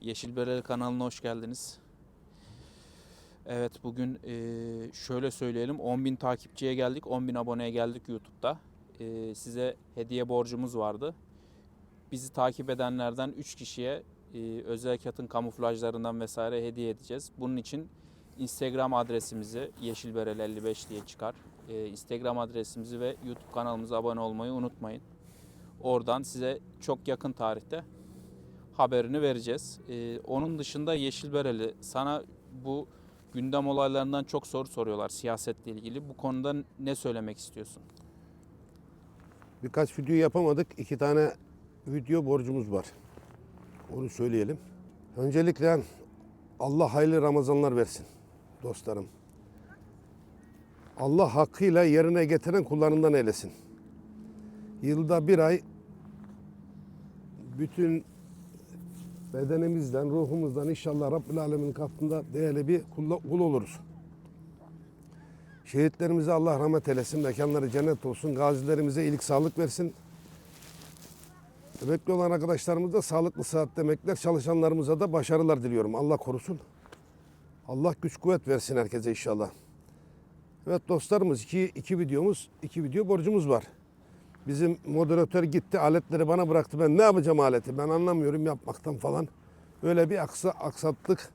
Yeşil Bereli kanalına hoş geldiniz. Evet bugün eee, şöyle söyleyelim 10.000 takipçiye geldik 10.000 aboneye geldik YouTube'da. Eee, size hediye borcumuz vardı. Bizi takip edenlerden 3 kişiye eee, özel katın kamuflajlarından vesaire hediye edeceğiz. Bunun için Instagram adresimizi yeşilberel55 diye çıkar. Eee, Instagram adresimizi ve YouTube kanalımıza abone olmayı unutmayın. Oradan size çok yakın tarihte haberini vereceğiz. Ee, onun dışında Yeşil Bereli sana bu gündem olaylarından çok soru soruyorlar siyasetle ilgili. Bu konuda ne söylemek istiyorsun? Birkaç video yapamadık. İki tane video borcumuz var. Onu söyleyelim. Öncelikle Allah hayırlı Ramazanlar versin dostlarım. Allah hakkıyla yerine getiren kullarından eylesin. Yılda bir ay bütün bedenimizden, ruhumuzdan inşallah Rabbül Alemin katında değerli bir kul, oluruz. Şehitlerimize Allah rahmet eylesin, mekanları cennet olsun. Gazilerimize iyilik, sağlık versin. Emekli olan arkadaşlarımız da sağlıklı sıhhatli emekliler, çalışanlarımıza da başarılar diliyorum. Allah korusun. Allah güç kuvvet versin herkese inşallah. Evet dostlarımız iki, iki videomuz, iki video borcumuz var. Bizim moderatör gitti, aletleri bana bıraktı. Ben ne yapacağım aleti? Ben anlamıyorum yapmaktan falan. Öyle bir aksa, aksattık.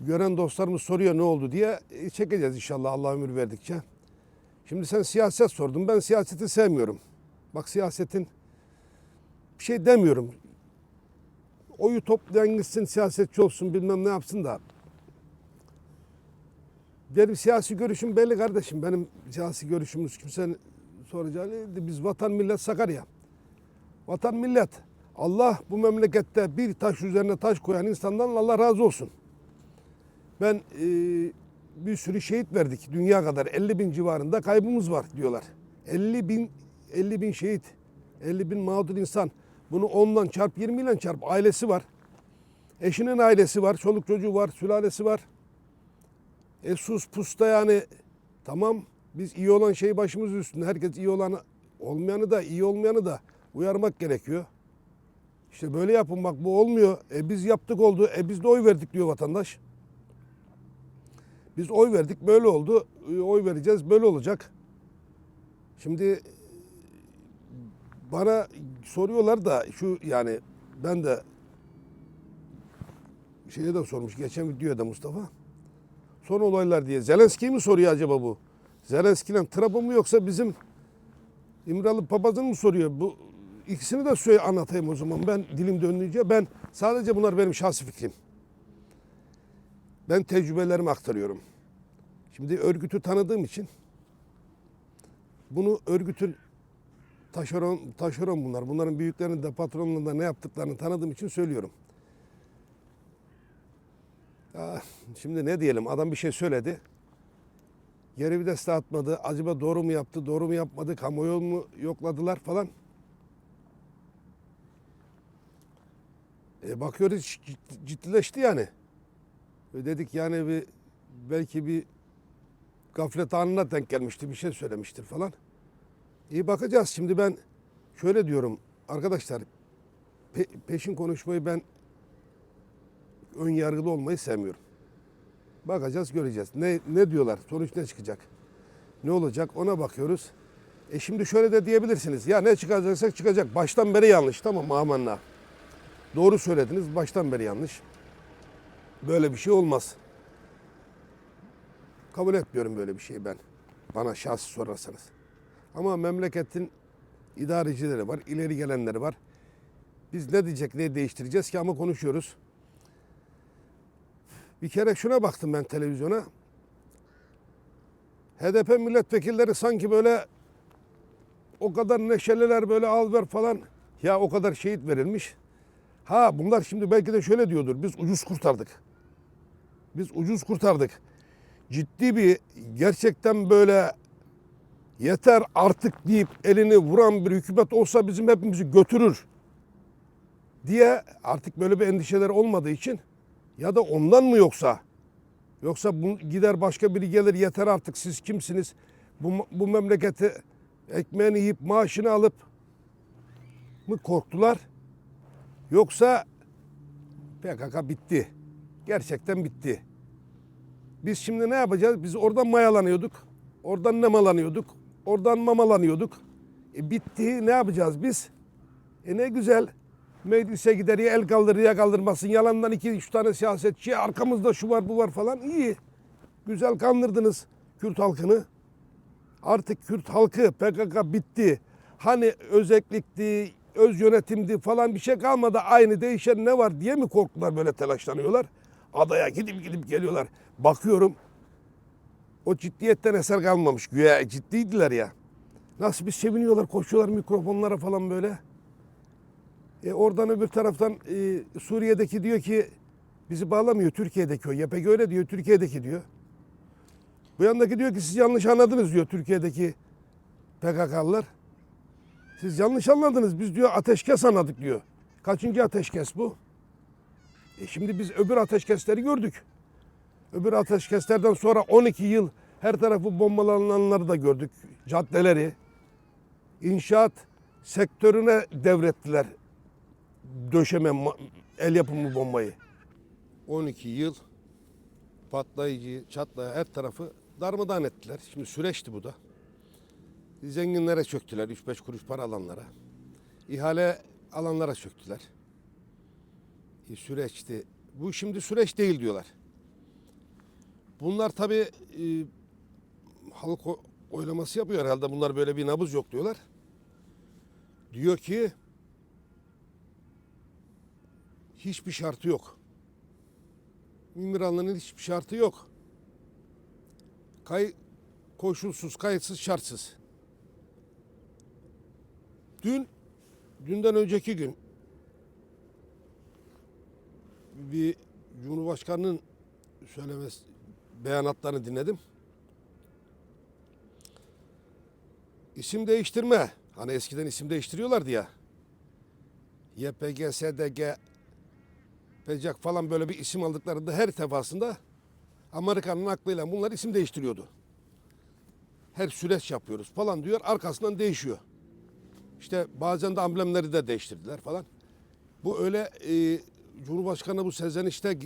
Gören dostlarımız soruyor ne oldu diye E, çekeceğiz inşallah Allah ömür verdikçe. Şimdi sen siyaset sordun. Ben siyaseti sevmiyorum. Bak siyasetin bir şey demiyorum. Oyu toplayan gitsin siyasetçi olsun bilmem ne yapsın da. Benim siyasi görüşüm belli kardeşim. Benim siyasi görüşümüz kimsenin soracağı değil. Biz vatan millet Sakarya. Vatan millet. Allah bu memlekette bir taş üzerine taş koyan insandan Allah razı olsun. Ben e, bir sürü şehit verdik. Dünya kadar 50 bin civarında kaybımız var diyorlar. 50 bin 50 bin şehit, 50 bin mağdur insan. Bunu 10'dan çarp 20 ile çarp. Ailesi var. Eşinin ailesi var, çoluk çocuğu var, sülalesi var. E sus pusta yani tamam biz iyi olan şeyi başımız üstünde. Herkes iyi olanı olmayanı da iyi olmayanı da uyarmak gerekiyor. İşte böyle yapın bak bu olmuyor. E biz yaptık oldu. E biz de oy verdik diyor vatandaş. Biz oy verdik böyle oldu. E, Oy vereceğiz böyle olacak. Şimdi bana soruyorlar da şu yani ben de şeye de sormuş geçen videoda Mustafa. Son olaylar diye. Zelenski'yi mi soruyor acaba bu? Zelenski'yle Trump'ı mı yoksa bizim İmralı papazını mı soruyor? Bu ikisini de söyle anlatayım o zaman. Ben dilim döndüğünce ben sadece bunlar benim şahsi fikrim. Ben tecrübelerimi aktarıyorum. Şimdi örgütü tanıdığım için bunu örgütün taşeron, taşeron bunlar. Bunların büyüklerinin de patronlarının da ne yaptıklarını tanıdığım için söylüyorum. Ya, şimdi ne diyelim adam bir şey söyledi. Geri vites de atmadı. Acaba doğru mu yaptı, doğru mu yapmadı, kamuoyu mu yokladılar falan. E bakıyoruz ciddi- ciddileşti yani. Ve dedik yani bir belki bir gaflet anına denk gelmişti, bir şey söylemiştir falan. İyi bakacağız. Şimdi ben şöyle diyorum arkadaşlar pe- peşin konuşmayı ben ön yargılı olmayı sevmiyorum. Bakacağız, göreceğiz. Ne ne diyorlar? Sonuç ne çıkacak? Ne olacak? Ona bakıyoruz. E şimdi şöyle de diyebilirsiniz. Ya ne çıkacaksa çıkacak. Baştan beri yanlış. Tamam amenna. Doğru söylediniz. Baştan beri yanlış. Böyle bir şey olmaz. Kabul etmiyorum böyle bir şeyi ben. Bana şahsi sorarsanız. Ama memleketin idarecileri var, ileri gelenleri var. Biz ne diyecek, ne değiştireceğiz ki ama konuşuyoruz. Bir kere şuna baktım ben televizyona. HDP milletvekilleri sanki böyle o kadar neşeliler böyle al ver falan. Ya o kadar şehit verilmiş. Ha bunlar şimdi belki de şöyle diyordur. Biz ucuz kurtardık. Biz ucuz kurtardık. Ciddi bir gerçekten böyle yeter artık deyip elini vuran bir hükümet olsa bizim hepimizi götürür diye artık böyle bir endişeler olmadığı için ya da ondan mı yoksa yoksa bu gider başka biri gelir yeter artık siz kimsiniz bu, bu memleketi ekmeğini yiyip maaşını alıp mı korktular yoksa PKK bitti. Gerçekten bitti. Biz şimdi ne yapacağız? Biz oradan mayalanıyorduk. Oradan nemalanıyorduk. Oradan mamalanıyorduk. E bitti. Ne yapacağız biz? E ne güzel. Meclise gider ya el kaldırır ya kaldırmasın. Yalandan iki üç tane siyasetçi arkamızda şu var bu var falan. İyi. Güzel kandırdınız Kürt halkını. Artık Kürt halkı PKK bitti. Hani özeklikti, öz yönetimdi falan bir şey kalmadı. Aynı değişen ne var diye mi korktular böyle telaşlanıyorlar? Adaya gidip gidip geliyorlar. Bakıyorum o ciddiyetten eser kalmamış. Güya ciddiydiler ya. Nasıl bir seviniyorlar, koşuyorlar mikrofonlara falan böyle. E oradan öbür taraftan e, Suriye'deki diyor ki bizi bağlamıyor Türkiye'deki o. YPG öyle diyor Türkiye'deki diyor. Bu yandaki diyor ki siz yanlış anladınız diyor Türkiye'deki PKK'lılar. Siz yanlış anladınız. Biz diyor ateşkes anladık diyor. Kaçıncı ateşkes bu? E şimdi biz öbür ateşkesleri gördük. Öbür ateşkeslerden sonra 12 yıl her tarafı bombalananları da gördük. Caddeleri, inşaat sektörüne devrettiler döşeme, el yapımı bombayı. 12 yıl patlayıcı, çatlayan her tarafı darmadağın ettiler. Şimdi süreçti bu da. Zenginlere çöktüler, 3-5 kuruş para alanlara. İhale alanlara çöktüler. E, süreçti. Bu şimdi süreç değil diyorlar. Bunlar tabii e, halk oylaması yapıyor herhalde. Bunlar böyle bir nabız yok diyorlar. Diyor ki hiçbir şartı yok. İmralı'nın hiçbir şartı yok. Kay, koşulsuz, kayıtsız, şartsız. Dün, dünden önceki gün bir Cumhurbaşkanı'nın söylemesi, beyanatlarını dinledim. İsim değiştirme. Hani eskiden isim değiştiriyorlardı ya. YPG, SDG, PECAK falan böyle bir isim aldıklarında her defasında Amerika'nın aklıyla bunlar isim değiştiriyordu. Her süreç yapıyoruz falan diyor. Arkasından değişiyor. İşte bazen de amblemleri de değiştirdiler falan. Bu öyle e, Cumhurbaşkanı bu sezenişte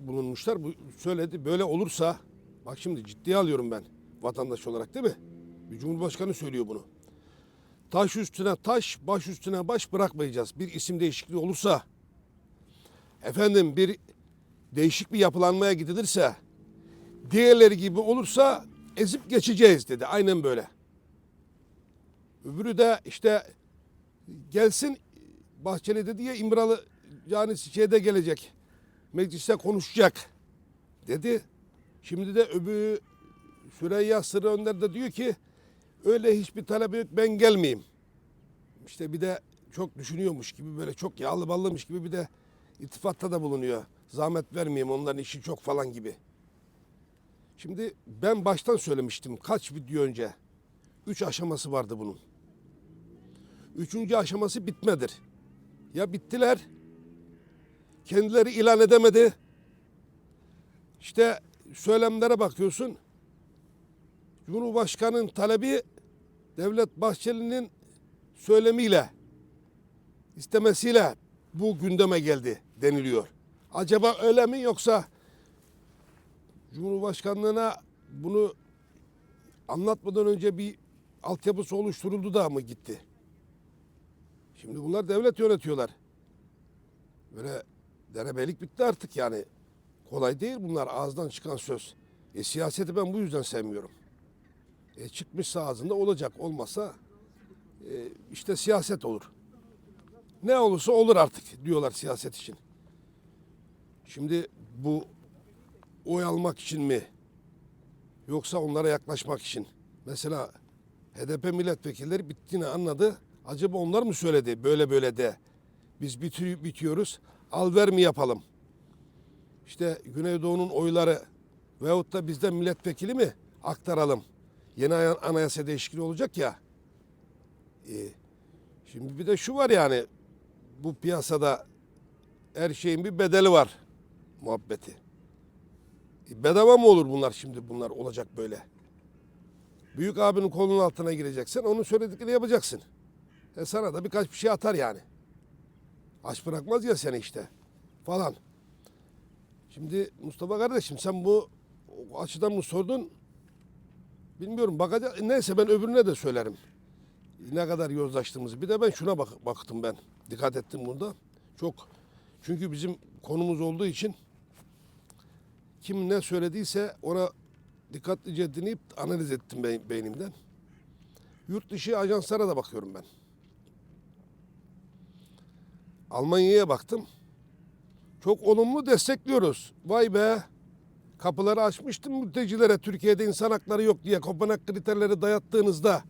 bulunmuşlar. Bu söyledi böyle olursa bak şimdi ciddiye alıyorum ben vatandaş olarak değil mi? Bir Cumhurbaşkanı söylüyor bunu. Taş üstüne taş, baş üstüne baş bırakmayacağız. Bir isim değişikliği olursa efendim bir değişik bir yapılanmaya gidilirse diğerleri gibi olursa ezip geçeceğiz dedi. Aynen böyle. Öbürü de işte gelsin Bahçeli dedi ya İmralı canisi şeyde gelecek. Mecliste konuşacak dedi. Şimdi de öbürü Süreyya Sırrı Önder de diyor ki öyle hiçbir talep yok ben gelmeyeyim. İşte bir de çok düşünüyormuş gibi böyle çok yağlı ballamış gibi bir de ittifatta da bulunuyor. Zahmet vermeyeyim onların işi çok falan gibi. Şimdi ben baştan söylemiştim kaç video önce. Üç aşaması vardı bunun. Üçüncü aşaması bitmedir. Ya bittiler, kendileri ilan edemedi. İşte söylemlere bakıyorsun. Cumhurbaşkanının talebi Devlet Bahçeli'nin söylemiyle, istemesiyle bu gündeme geldi deniliyor. Acaba öyle mi yoksa Cumhurbaşkanlığına bunu anlatmadan önce bir altyapısı oluşturuldu da mı gitti? Şimdi bunlar devlet yönetiyorlar. Böyle denebelik bitti artık yani. Kolay değil bunlar ağızdan çıkan söz. E, siyaseti ben bu yüzden sevmiyorum. E, çıkmışsa ağzında olacak. Olmasa e, işte siyaset olur. Ne olursa olur artık diyorlar siyaset için. Şimdi bu oy almak için mi? Yoksa onlara yaklaşmak için. Mesela HDP milletvekilleri bittiğini anladı. Acaba onlar mı söyledi böyle böyle de? Biz biti- bitiyoruz. Al ver mi yapalım? İşte Güneydoğu'nun oyları veyahut da bizden milletvekili mi aktaralım? Yeni ana- anayasa değişikliği olacak ya. Ee, şimdi bir de şu var yani bu piyasada her şeyin bir bedeli var muhabbeti. E, bedava mı olur bunlar şimdi bunlar olacak böyle? Büyük abinin kolunun altına gireceksin onun söylediklerini yapacaksın. E sana da birkaç bir şey atar yani. Aç bırakmaz ya seni işte falan. Şimdi Mustafa kardeşim sen bu açıdan mı sordun? Bilmiyorum bakacak. Neyse ben öbürüne de söylerim. Ne kadar yozlaştığımızı. Bir de ben şuna bak, baktım ben. Dikkat ettim burada. Çok. Çünkü bizim konumuz olduğu için kim ne söylediyse ona dikkatlice dinleyip analiz ettim be- beynimden. Yurt dışı ajanslara da bakıyorum ben. Almanya'ya baktım. Çok olumlu destekliyoruz. Vay be. Kapıları açmıştım mültecilere Türkiye'de insan hakları yok diye Kopenhag kriterleri dayattığınızda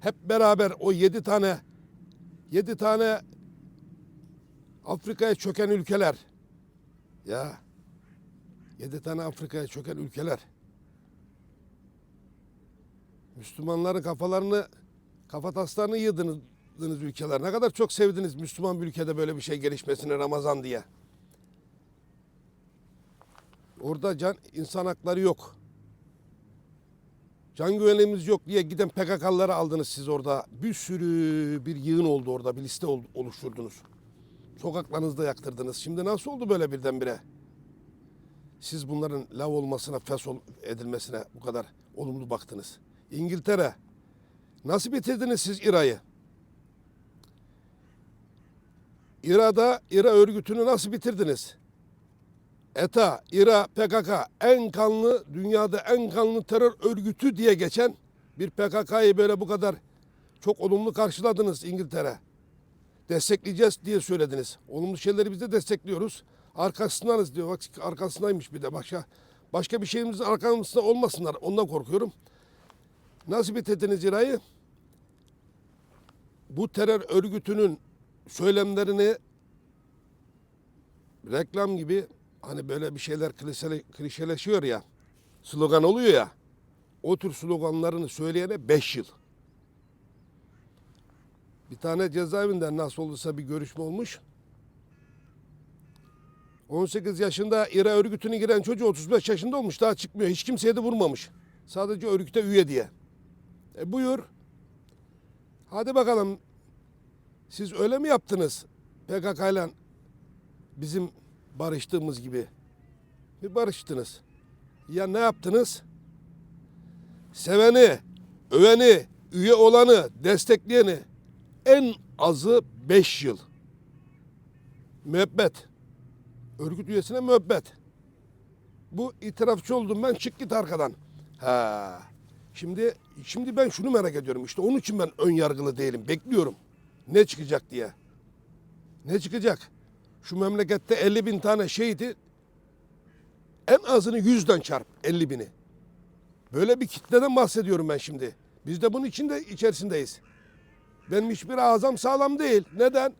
hep beraber o yedi tane yedi tane Afrika'ya çöken ülkeler ya yedi tane Afrika'ya çöken ülkeler Müslümanların kafalarını kafa taslarını yıldınız ülkeler. Ne kadar çok sevdiniz Müslüman bir ülkede böyle bir şey gelişmesine Ramazan diye. Orada can insan hakları yok. Can güvenliğimiz yok diye giden PKK'lıları aldınız siz orada. Bir sürü bir yığın oldu orada. Bir liste ol- oluşturdunuz. Sokaklarınızda yaktırdınız. Şimdi nasıl oldu böyle birdenbire? Siz bunların lav olmasına, fes ol- edilmesine bu kadar olumlu baktınız. İngiltere. Nasıl bitirdiniz siz İRA'yı? İRA'da İRA örgütünü nasıl bitirdiniz? ETA, İRA, PKK en kanlı, dünyada en kanlı terör örgütü diye geçen bir PKK'yı böyle bu kadar çok olumlu karşıladınız İngiltere. Destekleyeceğiz diye söylediniz. Olumlu şeyleri biz de destekliyoruz. Arkasındanız diyor. Bak arkasındaymış bir de. Başka başka bir şeyimizin arkamızda olmasınlar. Ondan korkuyorum. Nasıl bitirdiniz İRA'yı? Bu terör örgütünün söylemlerini reklam gibi hani böyle bir şeyler klişele, klişeleşiyor ya, slogan oluyor ya, o tür sloganlarını söyleyene 5 yıl. Bir tane cezaevinden nasıl olursa bir görüşme olmuş. 18 yaşında İRA örgütüne giren çocuğu 35 yaşında olmuş daha çıkmıyor. Hiç kimseye de vurmamış. Sadece örgüte üye diye. E buyur. Hadi bakalım. Siz öyle mi yaptınız PKK ile bizim barıştığımız gibi? Bir barıştınız. Ya ne yaptınız? Seveni, öveni, üye olanı, destekleyeni en azı 5 yıl. Müebbet. Örgüt üyesine müebbet. Bu itirafçı oldum ben çık git arkadan. Ha. Şimdi şimdi ben şunu merak ediyorum. İşte onun için ben ön yargılı değilim. Bekliyorum. Ne çıkacak diye. Ne çıkacak? Şu memlekette 50 bin tane şehidi en azını yüzden çarp 50 bini. Böyle bir kitleden bahsediyorum ben şimdi. Biz de bunun içinde içerisindeyiz. Benim hiçbir ağzım sağlam değil. Neden?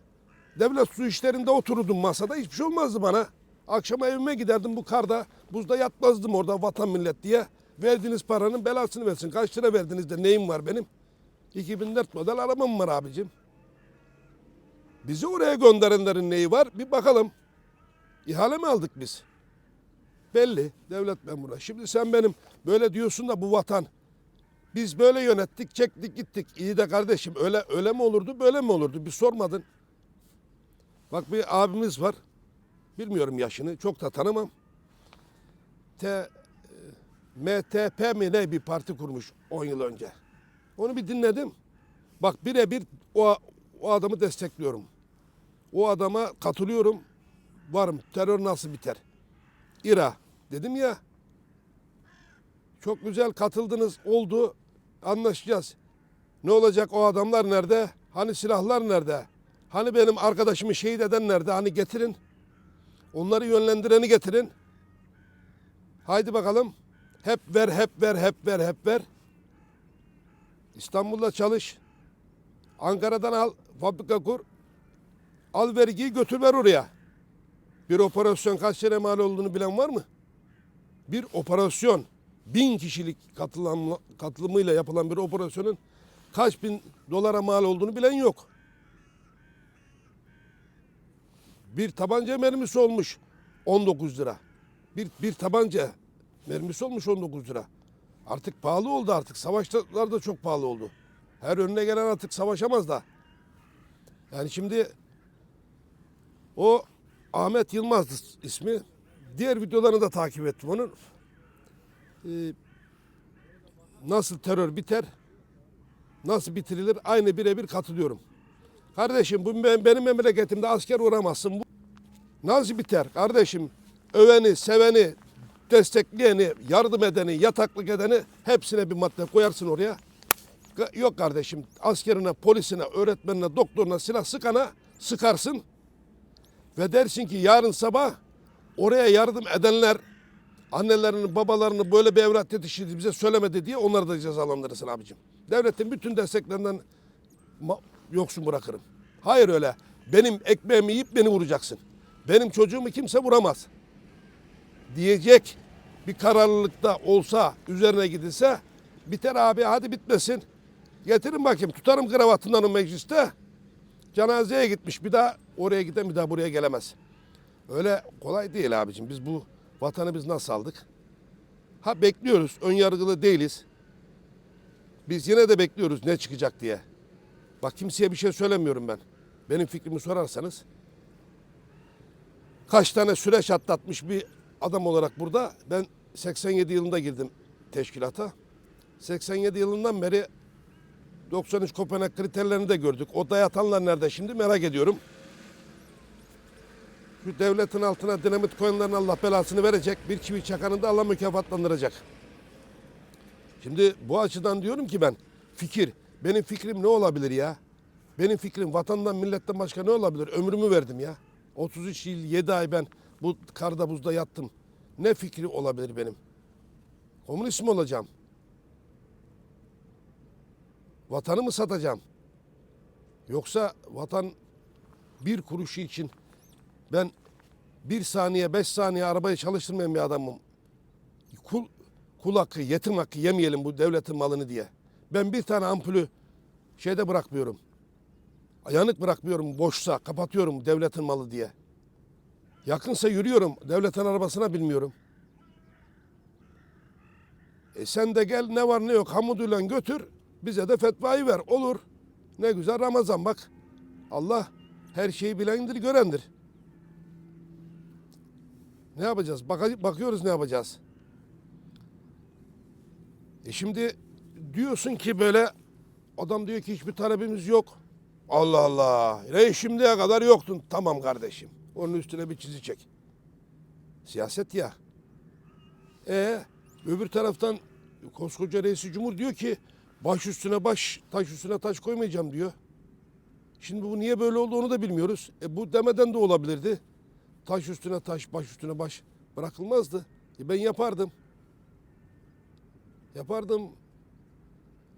Devlet su işlerinde otururdum masada hiçbir şey olmazdı bana. Akşama evime giderdim bu karda, buzda yatmazdım orada vatan millet diye. Verdiğiniz paranın belasını versin. Kaç lira verdiniz de neyim var benim? 2004 model arabam var abicim. Bizi oraya gönderenlerin neyi var? Bir bakalım. İhale mi aldık biz? Belli. Devlet memuru. Şimdi sen benim böyle diyorsun da bu vatan. Biz böyle yönettik, çektik, gittik. İyi de kardeşim öyle öyle mi olurdu, böyle mi olurdu? Bir sormadın. Bak bir abimiz var. Bilmiyorum yaşını. Çok da tanımam. T, e, MTP mi ne bir parti kurmuş 10 yıl önce. Onu bir dinledim. Bak birebir o, o adamı destekliyorum. O adama katılıyorum. Varım. Terör nasıl biter? İra. Dedim ya. Çok güzel katıldınız. Oldu. Anlaşacağız. Ne olacak o adamlar nerede? Hani silahlar nerede? Hani benim arkadaşımı şehit eden nerede? Hani getirin. Onları yönlendireni getirin. Haydi bakalım. Hep ver, hep ver, hep ver, hep ver. İstanbul'da çalış. Ankara'dan al, fabrika kur. Al vergiyi götür ver oraya. Bir operasyon kaç sene mal olduğunu bilen var mı? Bir operasyon, bin kişilik katılım, katılımıyla yapılan bir operasyonun kaç bin dolara mal olduğunu bilen yok. Bir tabanca mermisi olmuş 19 lira. Bir, bir tabanca mermisi olmuş 19 lira. Artık pahalı oldu artık. Savaşlar da çok pahalı oldu. Her önüne gelen artık savaşamaz da. Yani şimdi o Ahmet Yılmaz ismi diğer videolarını da takip ettim onun. Ee, nasıl terör biter, nasıl bitirilir aynı birebir katılıyorum. Kardeşim bu ben- benim memleketimde asker uğramazsın. Bu nasıl biter kardeşim? Öveni, seveni, destekleyeni, yardım edeni, yataklık edeni hepsine bir madde koyarsın oraya. Yok kardeşim askerine, polisine, öğretmenine, doktoruna silah sıkana sıkarsın. Ve dersin ki yarın sabah oraya yardım edenler annelerini, babalarını böyle bir evlat yetiştirdi bize söylemedi diye onları da cezalandırırsın abicim. Devletin bütün desteklerinden yoksun bırakırım. Hayır öyle. Benim ekmeğimi yiyip beni vuracaksın. Benim çocuğumu kimse vuramaz. Diyecek bir kararlılıkta olsa, üzerine gidilse biter abi hadi bitmesin. Getirin bakayım tutarım kravatından o mecliste. Cenazeye gitmiş bir daha oraya giden bir daha buraya gelemez. Öyle kolay değil abicim. Biz bu vatanı biz nasıl aldık? Ha bekliyoruz. Ön yargılı değiliz. Biz yine de bekliyoruz ne çıkacak diye. Bak kimseye bir şey söylemiyorum ben. Benim fikrimi sorarsanız kaç tane süreç atlatmış bir adam olarak burada ben 87 yılında girdim teşkilata. 87 yılından beri 93 Kopenhag kriterlerini de gördük. O dayatanlar nerede şimdi merak ediyorum. Şu devletin altına dinamit koyanların Allah belasını verecek. Bir çivi çakanın da Allah mükafatlandıracak. Şimdi bu açıdan diyorum ki ben fikir. Benim fikrim ne olabilir ya? Benim fikrim vatandan milletten başka ne olabilir? Ömrümü verdim ya. 33 yıl 7 ay ben bu karda buzda yattım. Ne fikri olabilir benim? Komünist mi olacağım? Vatanı mı satacağım? Yoksa vatan bir kuruşu için ben bir saniye beş saniye arabayı çalıştırmayan bir adamım. Kul, kul hakkı, yetim hakkı yemeyelim bu devletin malını diye. Ben bir tane ampulü şeyde bırakmıyorum. Yanık bırakmıyorum boşsa kapatıyorum devletin malı diye. Yakınsa yürüyorum devletin arabasına bilmiyorum. E sen de gel ne var ne yok hamuduyla götür bize de fetvayı ver olur. Ne güzel Ramazan bak. Allah her şeyi bilendir görendir. Ne yapacağız? Baka- bakıyoruz ne yapacağız. E şimdi diyorsun ki böyle adam diyor ki hiçbir talebimiz yok. Allah Allah. Ne şimdiye kadar yoktun. Tamam kardeşim. Onun üstüne bir çizi çek. Siyaset ya. E öbür taraftan koskoca reisi cumhur diyor ki baş üstüne baş, taş üstüne taş koymayacağım diyor. Şimdi bu niye böyle oldu onu da bilmiyoruz. E bu demeden de olabilirdi. Taş üstüne taş, baş üstüne baş bırakılmazdı. E ben yapardım. Yapardım.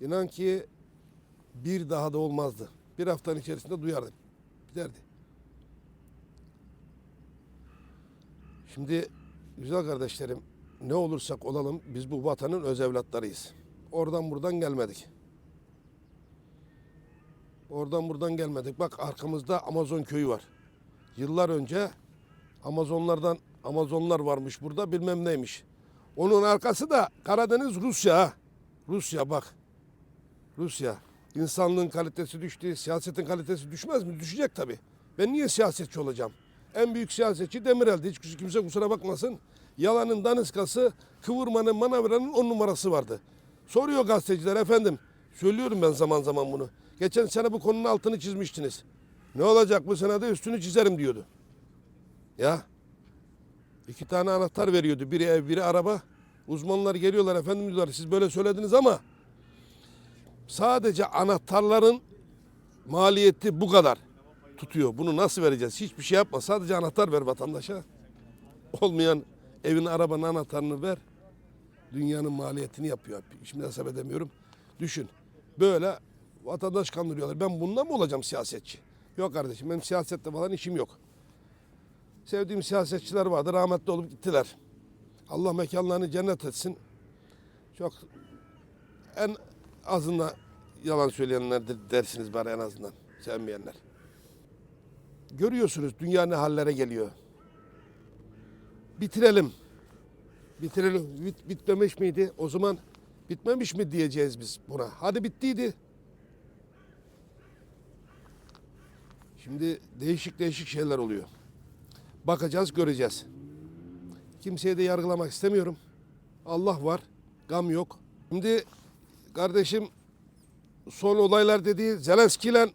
İnan ki bir daha da olmazdı. Bir haftanın içerisinde duyardım. Giderdi. Şimdi güzel kardeşlerim ne olursak olalım biz bu vatanın öz evlatlarıyız. Oradan buradan gelmedik. Oradan buradan gelmedik. Bak arkamızda Amazon köyü var. Yıllar önce Amazonlardan Amazonlar varmış burada bilmem neymiş. Onun arkası da Karadeniz Rusya. Rusya bak. Rusya. İnsanlığın kalitesi düştü, siyasetin kalitesi düşmez mi? Düşecek tabii. Ben niye siyasetçi olacağım? En büyük siyasetçi Demirel'di. Hiç kimse kusura bakmasın. Yalanın daniskası, kıvırmanın, manavranın on numarası vardı. Soruyor gazeteciler efendim. Söylüyorum ben zaman zaman bunu. Geçen sene bu konunun altını çizmiştiniz. Ne olacak bu sene de üstünü çizerim diyordu. Ya. İki tane anahtar veriyordu. Biri ev, biri araba. Uzmanlar geliyorlar efendim diyorlar. Siz böyle söylediniz ama sadece anahtarların maliyeti bu kadar tutuyor. Bunu nasıl vereceğiz? Hiçbir şey yapma. Sadece anahtar ver vatandaşa. Olmayan evin arabanın anahtarını ver. Dünyanın maliyetini yapıyor. Şimdi hesap edemiyorum. Düşün. Böyle vatandaş kandırıyorlar. Ben bundan mı olacağım siyasetçi? Yok kardeşim benim siyasette falan işim yok. Sevdiğim siyasetçiler vardı. Rahmetli olup gittiler. Allah mekanlarını cennet etsin. Çok en azından yalan söyleyenlerdir dersiniz bari en azından. Sevmeyenler. Görüyorsunuz dünya ne hallere geliyor. Bitirelim. Bitirelim. Bit, bitmemiş miydi? O zaman bitmemiş mi diyeceğiz biz buna. Hadi bittiydi. Şimdi değişik değişik şeyler oluyor. Bakacağız, göreceğiz. Kimseyi de yargılamak istemiyorum. Allah var, gam yok. Şimdi kardeşim son olaylar dediği Zelenski ile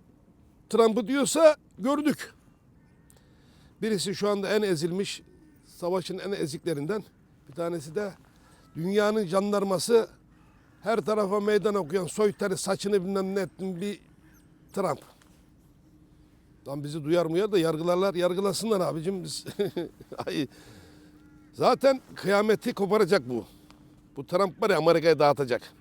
Trump'ı diyorsa gördük. Birisi şu anda en ezilmiş, savaşın en eziklerinden. Bir tanesi de dünyanın jandarması her tarafa meydan okuyan soytarı saçını bilmem ne ettin bir Trump. Lan bizi duyar muyar da yargılarlar yargılasınlar abicim biz. Ay, Zaten kıyameti koparacak bu. Bu Trump var ya Amerika'yı dağıtacak.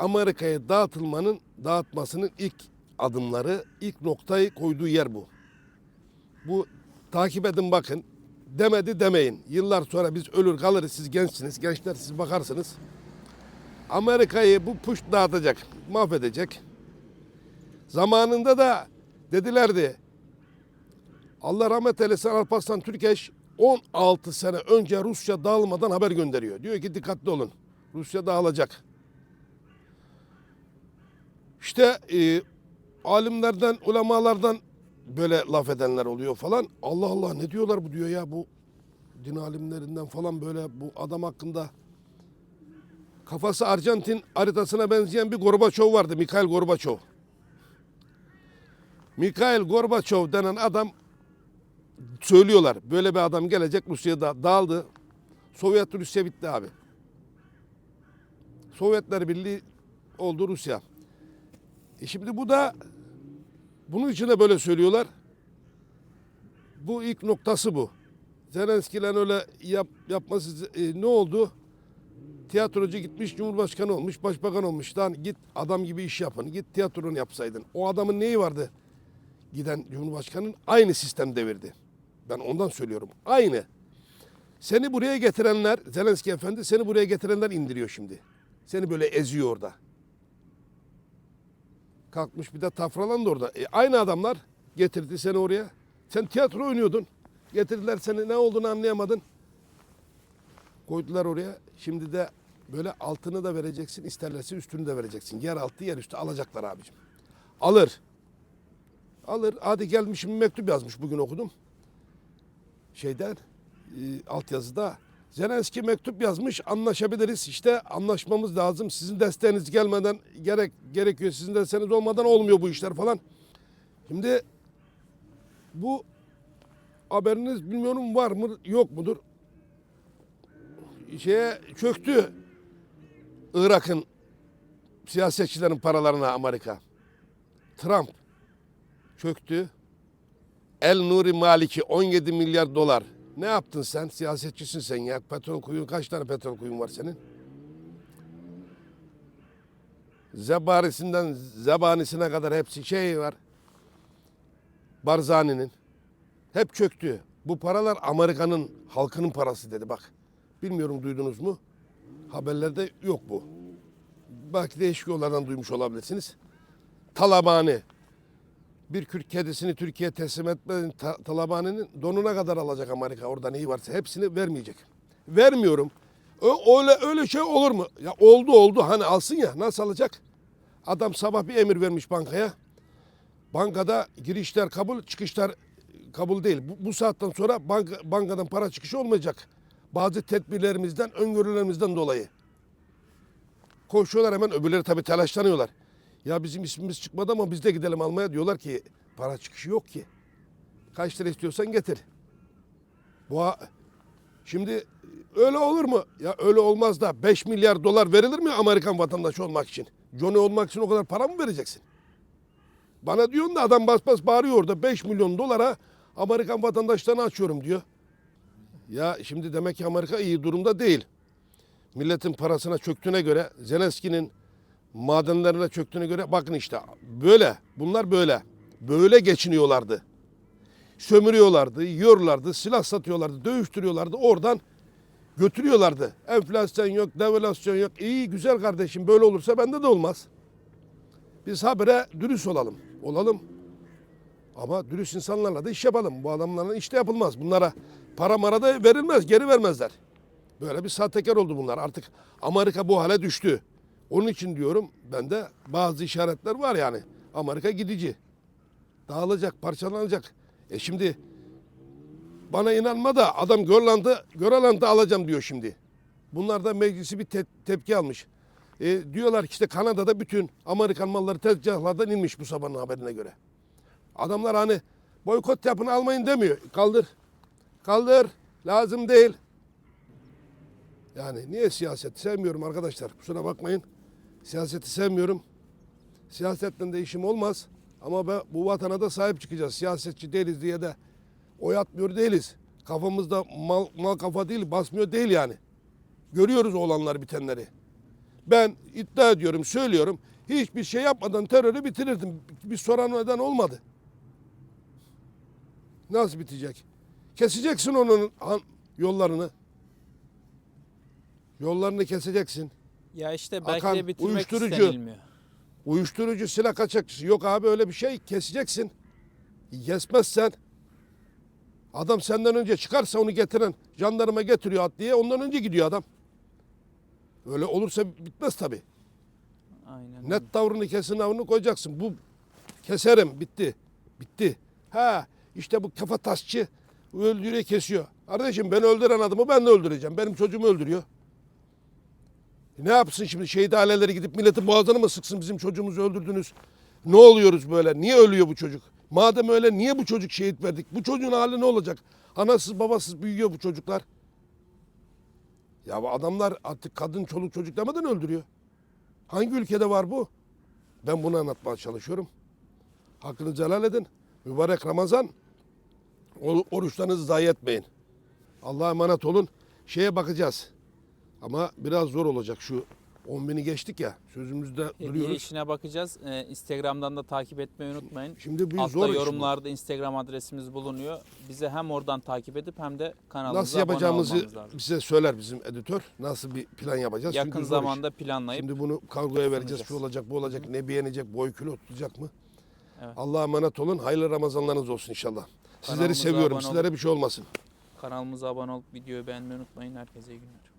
Amerika'ya dağıtılmanın, dağıtmasının ilk adımları, ilk noktayı koyduğu yer bu. Bu takip edin bakın. Demedi demeyin. Yıllar sonra biz ölür kalırız. Siz gençsiniz. Gençler siz bakarsınız. Amerika'yı bu puş dağıtacak. Mahvedecek. Zamanında da dedilerdi. Allah rahmet eylesin Alparslan Türkeş 16 sene önce Rusya dağılmadan haber gönderiyor. Diyor ki dikkatli olun. Rusya dağılacak. İşte e, alimlerden, ulemalardan böyle laf edenler oluyor falan. Allah Allah ne diyorlar bu diyor ya bu din alimlerinden falan böyle bu adam hakkında. Kafası Arjantin haritasına benzeyen bir Gorbaçov vardı. Mikhail Gorbaçov. Mikhail Gorbaçov denen adam söylüyorlar. Böyle bir adam gelecek Rusya'da dağıldı. Sovyet Rusya bitti abi. Sovyetler Birliği oldu Rusya. E şimdi bu da bunun için de böyle söylüyorlar. Bu ilk noktası bu. Zelenski'yle öyle yap, yapması e, ne oldu? Tiyatrocu gitmiş Cumhurbaşkanı olmuş, başbakan olmuş. Lan git adam gibi iş yapın. Git tiyatronu yapsaydın. O adamın neyi vardı? Giden Cumhurbaşkanı'nın aynı sistem devirdi. Ben ondan söylüyorum. Aynı. Seni buraya getirenler, Zelenski efendi seni buraya getirenler indiriyor şimdi. Seni böyle eziyor orada. Kalkmış bir de tafralandı orada. E, aynı adamlar getirdi seni oraya. Sen tiyatro oynuyordun. Getirdiler seni ne olduğunu anlayamadın. Koydular oraya. Şimdi de böyle altını da vereceksin, isterlerse üstünü de vereceksin. Yer altı, yer üstü alacaklar abicim. Alır. Alır. Hadi gelmişim mektup yazmış bugün okudum. Şeyden e, altyazıda Zelenski mektup yazmış anlaşabiliriz işte anlaşmamız lazım sizin desteğiniz gelmeden gerek gerekiyor sizin desteğiniz olmadan olmuyor bu işler falan. Şimdi bu haberiniz bilmiyorum var mı yok mudur? Şeye çöktü Irak'ın siyasetçilerin paralarına Amerika. Trump çöktü. El Nuri Maliki 17 milyar dolar. Ne yaptın sen? Siyasetçisin sen ya. Petrol kuyun kaç tane petrol kuyun var senin? Zebarisinden zebanisine kadar hepsi şey var. Barzani'nin. Hep çöktü. Bu paralar Amerika'nın halkının parası dedi bak. Bilmiyorum duydunuz mu? Haberlerde yok bu. Belki değişik yollardan duymuş olabilirsiniz. Talabani bir Kürt kedisini Türkiye'ye teslim etmenin ta, Talabani'nin donuna kadar alacak Amerika orada neyi varsa hepsini vermeyecek. Vermiyorum. Öyle öyle şey olur mu? Ya oldu oldu hani alsın ya nasıl alacak? Adam sabah bir emir vermiş bankaya. Bankada girişler kabul, çıkışlar kabul değil. Bu, bu saatten sonra banka, bankadan para çıkışı olmayacak. Bazı tedbirlerimizden, öngörülerimizden dolayı. Koşuyorlar hemen öbürleri tabii telaşlanıyorlar. Ya bizim ismimiz çıkmadı ama biz de gidelim almaya diyorlar ki para çıkışı yok ki. Kaç lira istiyorsan getir. Bu şimdi öyle olur mu? Ya öyle olmaz da 5 milyar dolar verilir mi Amerikan vatandaşı olmak için? Johnny olmak için o kadar para mı vereceksin? Bana diyorsun da adam bas bas bağırıyor orada 5 milyon dolara Amerikan vatandaşlarını açıyorum diyor. Ya şimdi demek ki Amerika iyi durumda değil. Milletin parasına çöktüğüne göre Zelenski'nin madenlerine çöktüğüne göre bakın işte böyle bunlar böyle böyle geçiniyorlardı. Sömürüyorlardı, yiyorlardı, silah satıyorlardı, dövüştürüyorlardı. Oradan götürüyorlardı. Enflasyon yok, devalüasyon yok. İyi güzel kardeşim böyle olursa bende de olmaz. Biz habere dürüst olalım. Olalım. Ama dürüst insanlarla da iş yapalım. Bu adamlarla iş de yapılmaz. Bunlara para mara da verilmez, geri vermezler. Böyle bir sahtekar oldu bunlar. Artık Amerika bu hale düştü. Onun için diyorum bende bazı işaretler var yani. Amerika gidici. Dağılacak, parçalanacak. E şimdi bana inanma da adam Görland'ı, Göraland'ı alacağım diyor şimdi. Bunlar da meclisi bir te- tepki almış. E, diyorlar ki işte Kanada'da bütün Amerikan malları tezgahlardan inmiş bu sabahın haberine göre. Adamlar hani boykot yapın almayın demiyor. Kaldır. Kaldır. Lazım değil. Yani niye siyaseti sevmiyorum arkadaşlar. Kusura bakmayın. Siyaseti sevmiyorum. Siyasetten de işim olmaz. Ama ben, bu vatana da sahip çıkacağız. Siyasetçi değiliz diye de oy atmıyor değiliz. Kafamızda mal, mal kafa değil, basmıyor değil yani. Görüyoruz olanlar bitenleri. Ben iddia ediyorum, söylüyorum. Hiçbir şey yapmadan terörü bitirirdim. Bir soran neden olmadı. Nasıl bitecek? Keseceksin onun yollarını. Yollarını keseceksin. Ya işte belki Akan, de bitirmek uyuşturucu. istenilmiyor. Uyuşturucu silah kaçakçısı. Yok abi öyle bir şey keseceksin. Kesmezsen adam senden önce çıkarsa onu getiren jandarma getiriyor at diye ondan önce gidiyor adam. Öyle olursa bitmez tabii. Aynen. Net tavrını kesin avını koyacaksın. Bu keserim bitti. Bitti. Ha işte bu kafa tasçı öldürüyor kesiyor. Kardeşim ben öldüren adamı ben de öldüreceğim. Benim çocuğumu öldürüyor. E Ne yapsın şimdi şehit aileleri gidip milletin boğazını mı sıksın bizim çocuğumuzu öldürdünüz? Ne oluyoruz böyle? Niye ölüyor bu çocuk? Madem öyle niye bu çocuk şehit verdik? Bu çocuğun hali ne olacak? Anasız babasız büyüyor bu çocuklar. Ya bu adamlar artık kadın çoluk çocuk demeden öldürüyor. Hangi ülkede var bu? Ben bunu anlatmaya çalışıyorum. Hakkını celal edin. Mübarek Ramazan. Or- Oruçlarınızı zayi etmeyin. Allah'a emanet olun. Şeye bakacağız. Ama biraz zor olacak şu 10 bini geçtik ya. Sözümüzde Hediye duruyoruz. işine bakacağız. Ee, Instagram'dan da takip etmeyi unutmayın. Şimdi bir Altta zor bu. yorumlarda Instagram adresimiz bulunuyor. Bize hem oradan takip edip hem de kanalımıza Nasıl abone yapacağımızı bize söyler bizim editör. Nasıl bir plan yapacağız? Yakın Çünkü zor iş. zamanda planlayıp Şimdi bunu kargoya vereceğiz. Şu olacak, bu olacak. Ne beğenecek, boy kilo tutacak mı? Evet. Allah'a emanet olun. Hayırlı Ramazanlarınız olsun inşallah. Sizleri Kanalımıza seviyorum. Sizlere bir şey olmasın. kanalımıza abone olup videoyu beğenmeyi unutmayın. Herkese iyi günler.